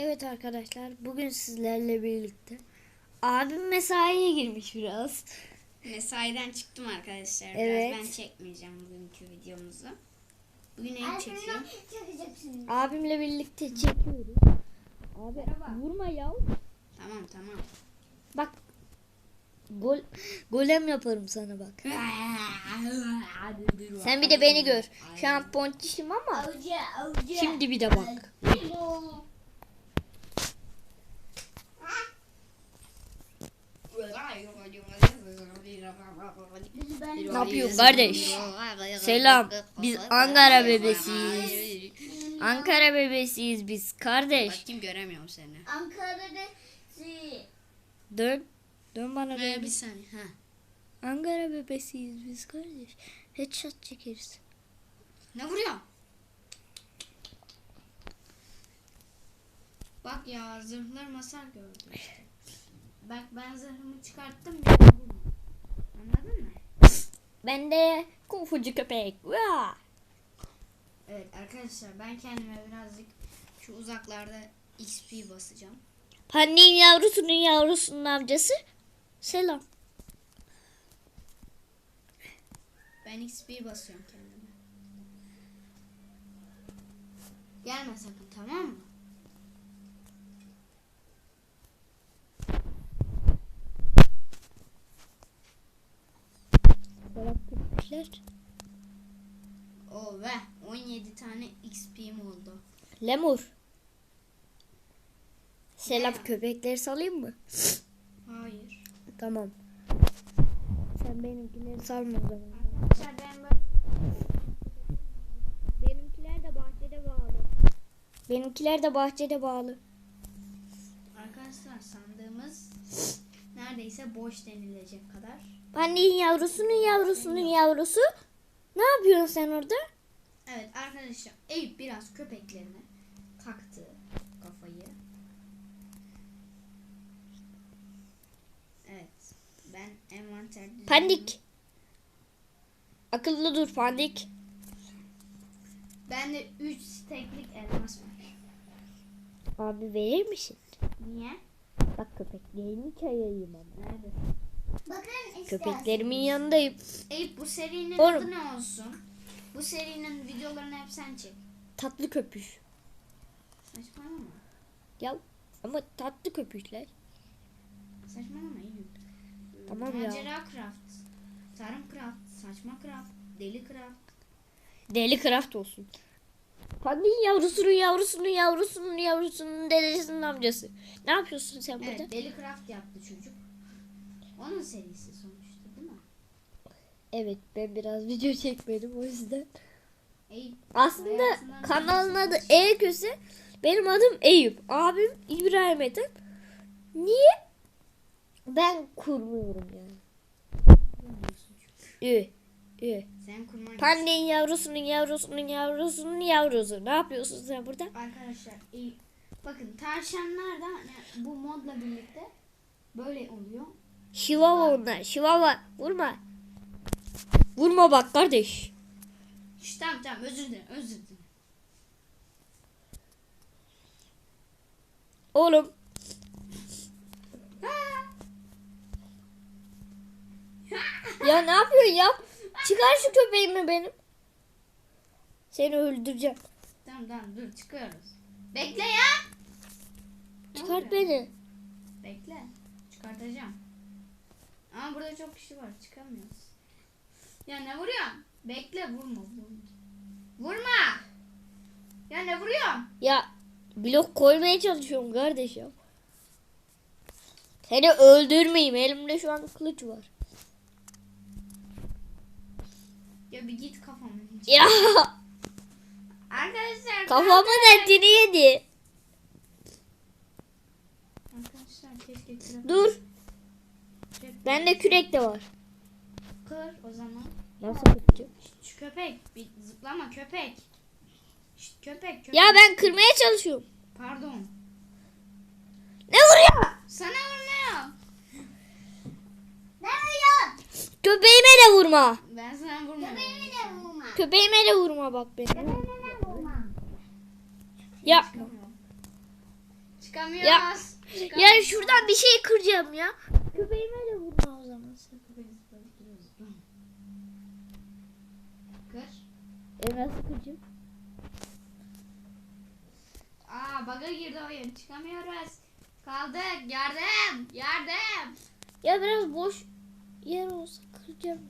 Evet arkadaşlar bugün sizlerle birlikte abim mesaiye girmiş biraz. Mesaiden çıktım arkadaşlar. Evet. Biraz ben çekmeyeceğim bugünkü videomuzu. Bugün ev çekiyorum. çekeceksin. Abimle birlikte çekiyoruz. Abi vurma ya. Tamam tamam. Bak gol golem yaparım sana bak. Sen bir de beni gör. Şu an pontişim ama şimdi bir de bak. Ne yapıyorsun kardeş? Selam. Biz Ankara bebesiyiz. Ankara bebesiyiz biz kardeş. Bakayım göremiyorum seni. Ankara'da si. Dön. Dön bana dön. bir saniye. Ha. Ankara bebesiyiz biz kardeş. Headshot çekeriz. Ne vuruyor? Bak ya zırhlar masar gördü işte. Bak ben zırhımı çıkarttım. vurma. Anladın mı? Ben de kung fucu köpek. Vaa! Evet arkadaşlar ben kendime birazcık şu uzaklarda XP basacağım. Pannin yavrusunun yavrusunun amcası. Selam. Ben XP basıyorum kendime. Gelme sakın tamam mı? Selam köpekler. O ve 17 tane XP'm oldu. Lemur. Selam Ne? köpekleri salayım mı? Hayır. Tamam. Sen benimkileri salma o zaman. Arkadaşlar ben böyle Benimkiler de bahçede bağlı. Benimkiler de bahçede bağlı. arkadaşlar sandığımız neredeyse boş denilecek kadar. Pannin yavrusunun yavrusunun yavrusu. Ne yapıyorsun sen orada? Evet arkadaşlar Eyüp biraz köpeklerine taktı kafayı. Evet. Ben envanter Pandik. Akıllı dur pandik. Bende 3 steklik elmas var. Abi verir misin? Niye? Bak köpeklerimi çayayım ama. Nerede? Bakın. Köpeklerimin yanındayım. Eyüp bu serinin Oğlum. adı ne olsun? Bu serinin videolarını hep sen çek. Tatlı köpüş. Saçmalama. Ya ama tatlı köpüşler. Saçmalama Eyüp. Tamam ya. Macera craft. Tarım craft. Saçma craft. Deli craft. Deli craft olsun. Pandin yavrusunun yavrusunun yavrusunun yavrusunun dedesinin amcası. Ne yapıyorsun sen burada? Evet deli craft yaptı çocuk. Onun serisi sonuçta değil mi? Evet ben biraz video çekmedim o yüzden. Eyüp Aslında kanalın adı olmuş. E Köse. Benim adım Eyüp. Abim İbrahim Ethem. Niye? Ben kurmuyorum yani. Ü. Ü. sen kurman Pandin yavrusunun yavrusunun yavrusunun yavrusu. Ne yapıyorsun sen burada? Arkadaşlar Eyüp. Bakın tavşanlar da hani bu modla birlikte böyle oluyor. Şivava onlar. Şivava. Vurma. Vurma bak kardeş. Şş, tamam tamam özür dilerim özür dilerim. Oğlum. ya ne yapıyorsun ya? Çıkar şu köpeğimi benim. Seni öldüreceğim. Tamam tamam dur çıkıyoruz. Bekle ya. Çıkart beni. Bekle. Çıkartacağım. Ama burada çok kişi var. Çıkamıyoruz. Ya ne vuruyorsun? Bekle vurma vurma. Vurma. Ya ne vuruyorsun? Ya blok koymaya çalışıyorum kardeş ya. Seni öldürmeyeyim. Elimde şu an kılıç var. Ya bir git kafamın içi. Ya Arkadaşlar. kafamın etini yedi. Arkadaşlar keşke kırıp. Dur. Kırıp- Bende kürek de var. Kır o zaman. Nasıl kıracağım? Şşt, köpek. Bir zıplama köpek. Şşt, köpek köpek. Ya ben kırmaya çalışıyorum. Pardon. Ne vuruyor? Sana vurmuyor. Ne yapıyorsun? Köpeğime de vurma. Ben sana vurmuyorum. Benim de vurma. Köpeğime de vurma bak de vurma. Ya. Çıkamıyoruz. Ya Çıkamıyoruz. şuradan bir şey kıracağım ya. Köpeğime de vurma o zaman sen. Kır. E nasıl kıracağım? Aa baga girdi oyun. Çıkamıyoruz. Kaldık. Yardım. Yardım. Ya biraz boş yer olsa kıracağım.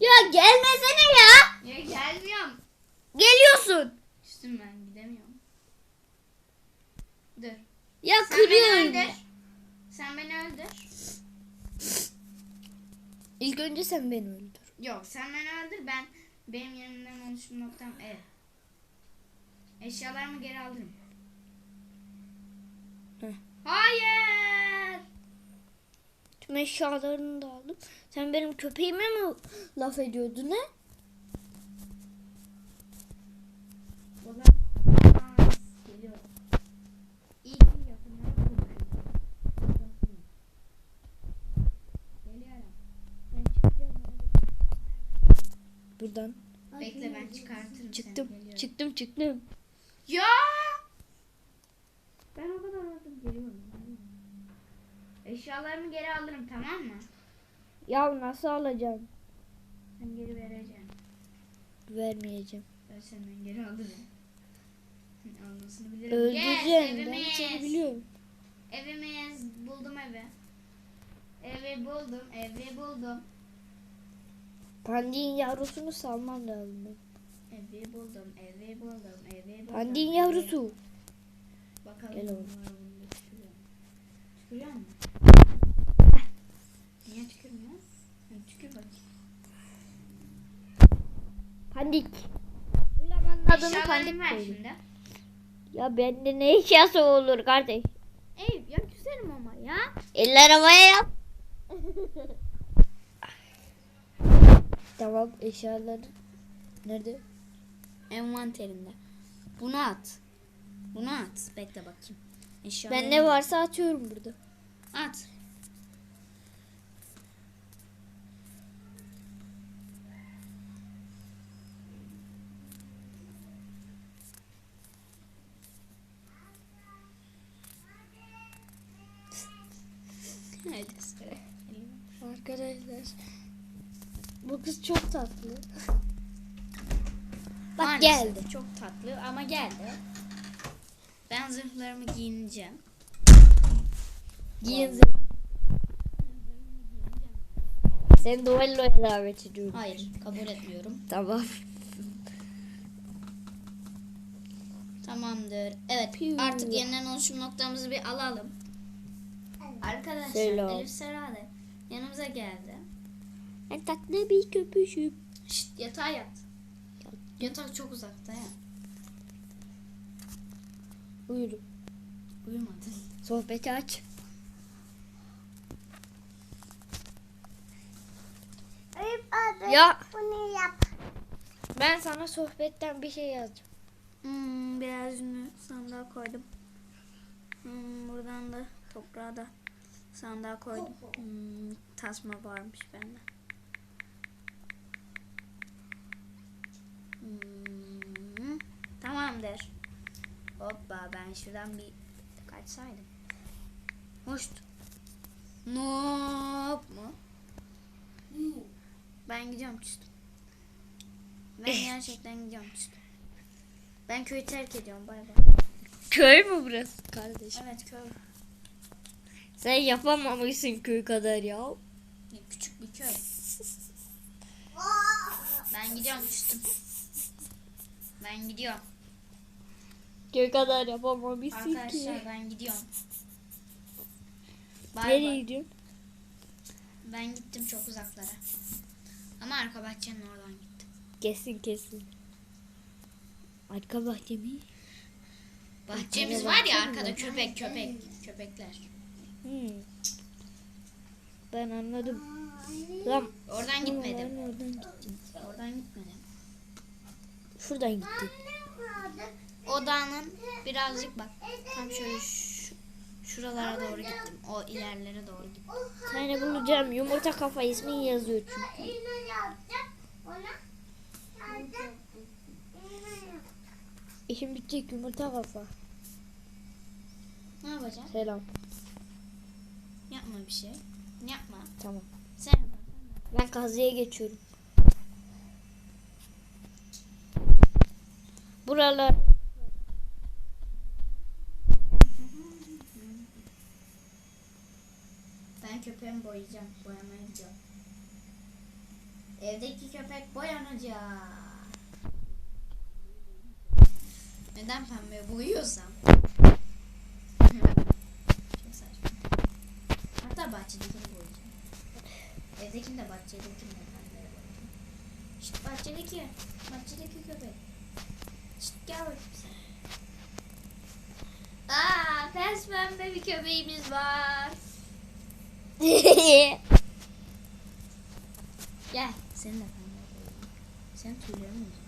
Ya gelmesene ya. Ya gelmiyorum. Geliyorsun. Üstüm ben gidemiyorum. Dur. Ya Sen beni kırıyorum. öldür. Sen beni öldür. İlk önce sen beni öldür. Yok sen beni öldür. Ben benim yerimden oluşum noktam E. Eşyalarımı geri alırım. Heh. Hayır. Tüm eşyalarını da aldım. Sen benim köpeğime mi laf ediyordun çıkacağım. Buradan. Bekle ben çıkartırım Çıktım. Çıktım çıktım. Ya! Ben o kadar aldım geliyorum. Eşyalarımı geri alırım tamam mı? Ya nasıl alacağım? Sen geri vereceksin. Vermeyeceğim. Ben senden geri alırım. Almasını bilirim. Öldüreceğim. Yes, ben seni biliyorum. Evimiz. Buldum evi. Evi buldum. Evi buldum. Pandiğin yavrusunu salmam lazım. benim. Evi buldum. Evi buldum. Evi buldum. Pandiğin evi- yavrusu. Bakalım. Gel oğlum. Tükürüyor mu? Niye tükürmüyor? Tükür bakayım. Pandik. Adını Eşyalarını pandik ver koydum. şimdi. Ya bende ne eşyası olur kardeş? Ey ya güzelim ama ya. Eller havaya yap. tamam eşyaları nerede? Envanterinde. Bunu at. Bunu at. Bekle bakayım. Eşyalarını Ben ne varsa atıyorum burada. At. Sıra. Arkadaşlar bu kız çok tatlı. Bak Maalesef geldi. Çok tatlı ama geldi. Ben zırhlarımı giyineceğim. Giyin Sen duelloya davet ediyorum. Hayır, kabul etmiyorum. Tamam. Tamamdır. Evet, artık yeniden oluşum noktamızı bir alalım. Arkadaşlar, Selam. Elif Serade yanımıza geldi. Ben tatlı bir köpüşüm. Şşt, yatağa yat. Yatak çok uzakta ya. Buyurun. Uyumadın. Sohbeti aç. Eyüp abi Ya bunu yap. ben sana sohbetten bir şey yazacağım. Hmm, biraz ünlü sandığa koydum. Hmm, buradan da toprağa da sandığa koydum. Hmm, tasma varmış bende. Hmm, tamamdır. Hoppa ben şuradan bir kaçsaydım. Hoşt. Nop mu? Ben gidiyorum küstüm. Ben gerçekten gidiyorum küstüm. Ben köyü terk ediyorum bay bay. Köy mü burası kardeşim? Evet köy. Sen yapamamışsın köy kadar ya. Küçük bir köy. Ben gidiyorum küstüm. Ben gidiyorum. Köy kadar yapamamışsın Arkadaşlar ki. ben gidiyorum. Bay Nereye bay. gidiyorsun? Ben gittim çok uzaklara. Ama arka bahçenin oradan gittim. Kesin kesin. Arka bahçe mi? Bahçemiz var ya arkada köpek köpek köpekler. Hmm. Ben anladım. Tamam. Oradan gitmedim. Ben oradan gittim. Oradan gitmedim. Şuradan gittim. Odanın birazcık bak tam şöyle şu, şuralara doğru gittim. O ilerlere doğru gittim. Seni bulacağım. Yumurta kafa ismi yazıyor çünkü. İşim bitecek yumurta kafa. Ne yapacaksın? Selam. Yapma bir şey. Yapma. Tamam. Sen. Ben kazıya geçiyorum. Buralar Ben köpeğimi boyayacağım. Boyamaya gidiyorum. Evdeki köpek boyanacak. Neden pembe boyuyorsam? Çok saçma. Hatta bahçedekini boyayacağım. Evdekini de bahçedekini de boyayacağım. İşte bahçedeki. Bahçedeki köpek. İşte gel bakayım sen. Aa, pes pembe bir köpeğimiz var. Gel. Seni de pembe koyayım. Sen tüylerini uzattın?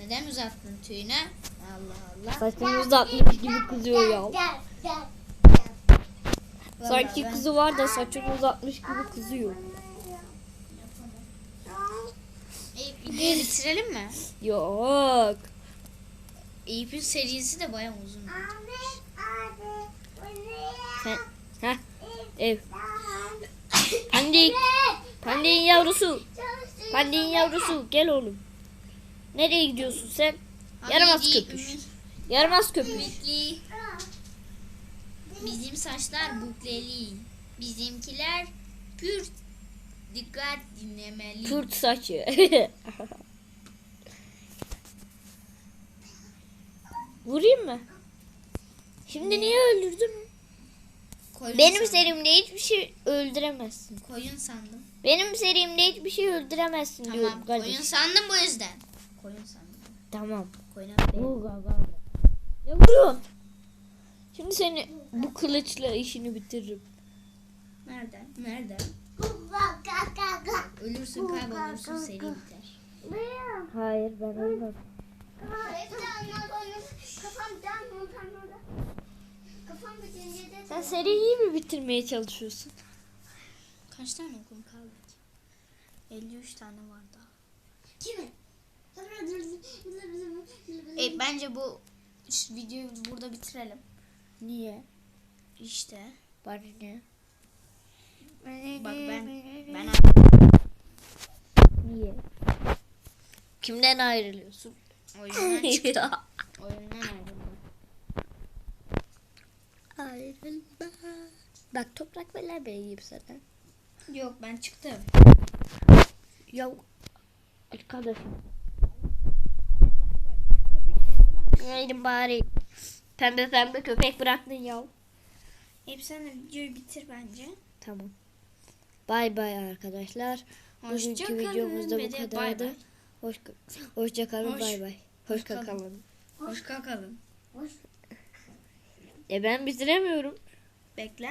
Neden uzattın tüyünü? Allah Allah. saçını uzatmış gibi kızıyor ya. Vallahi Sanki ben kızı var da saçını uzatmış gibi kızıyor. videoyu bitirelim mi? Yok. Eyüp'ün serisi de bayağı uzun. Sen, heh, ev. Pandik. Pandik'in yavrusu. Pandik'in yavrusu. Gel oğlum. Nereye gidiyorsun sen? Yaramaz köpüş. Yaramaz köpüş. Bizim saçlar bukleli. Bizimkiler pür dikkat dinlemeli. Kürt saçı. Vurayım mı? Şimdi niye öldürdün? Koyun Benim sandım. serimde hiçbir şey öldüremezsin. Koyun sandım. Benim serimde hiçbir şey öldüremezsin diyorum Tamam kardeşim. koyun sandım bu yüzden. Koyun sandım. Tamam. Koyun Vur gaga. Ne vuruyorsun? Şimdi seni bu kılıçla işini bitiririm. Nereden? Nereden? Ölürsün kaybolursun seri biter. Hayır ben ölmem. Sen seriyi mi bitirmeye çalışıyorsun? Kaç tane okum kaldı ki? 53 tane var daha. Kimi? E, bence bu videoyu burada bitirelim. Niye? İşte. Bana ne? Bak ben ben Niye? Kimden ayrılıyorsun? oyundan çıktım. Oyundan ayrıldım. Ayrılma. Bak toprak veler vereyim sana. Yok ben çıktım. Ya arkadaşım. Neydim bari. Pembe pembe köpek bıraktın ya. Hep sen de videoyu bitir bence. Tamam. Bay bay arkadaşlar. Bugünkü Hoşça videomuzda kalın bu kadardı. bay bay. Hoş, hoşça kalın Hoş- bay bay. Kalın. kalın. Hoşça kalın. E ben bitiremiyorum. Bekle.